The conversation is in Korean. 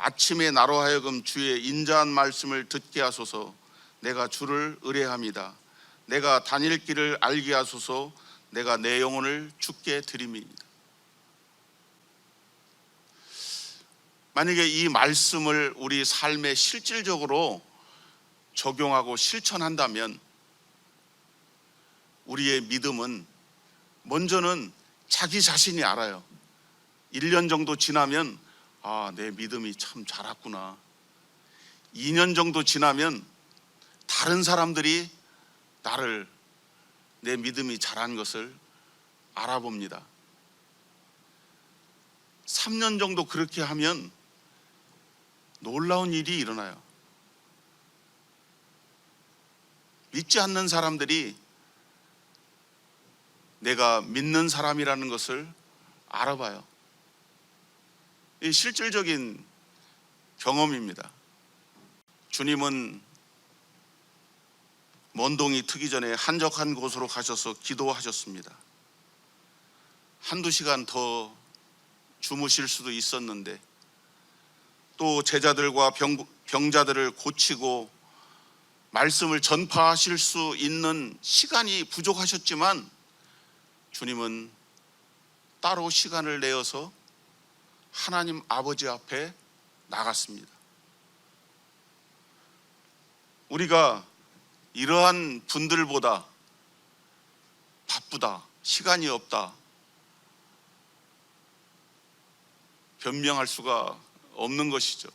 아침에 나로 하여금 주의 인자한 말씀을 듣게 하소서 내가 주를 의뢰합니다. 내가 다닐 길을 알게 하소서 내가 내 영혼을 주께 드림이니다. 만약에 이 말씀을 우리 삶에 실질적으로 적용하고 실천한다면 우리의 믿음은 먼저는 자기 자신이 알아요. 1년 정도 지나면 아, 내 믿음이 참 자랐구나. 2년 정도 지나면 다른 사람들이 나를 내 믿음이 자란 것을 알아봅니다. 3년 정도 그렇게 하면 놀라운 일이 일어나요. 믿지 않는 사람들이 내가 믿는 사람이라는 것을 알아봐요. 이 실질적인 경험입니다. 주님은 먼동이 트기 전에 한적한 곳으로 가셔서 기도하셨습니다. 한두 시간 더 주무실 수도 있었는데 또 제자들과 병, 병자들을 고치고 말씀을 전파하실 수 있는 시간이 부족하셨지만 주님은 따로 시간을 내어서 하나님 아버지 앞에 나갔습니다. 우리가 이러한 분들보다 바쁘다, 시간이 없다, 변명할 수가 없는 것이죠.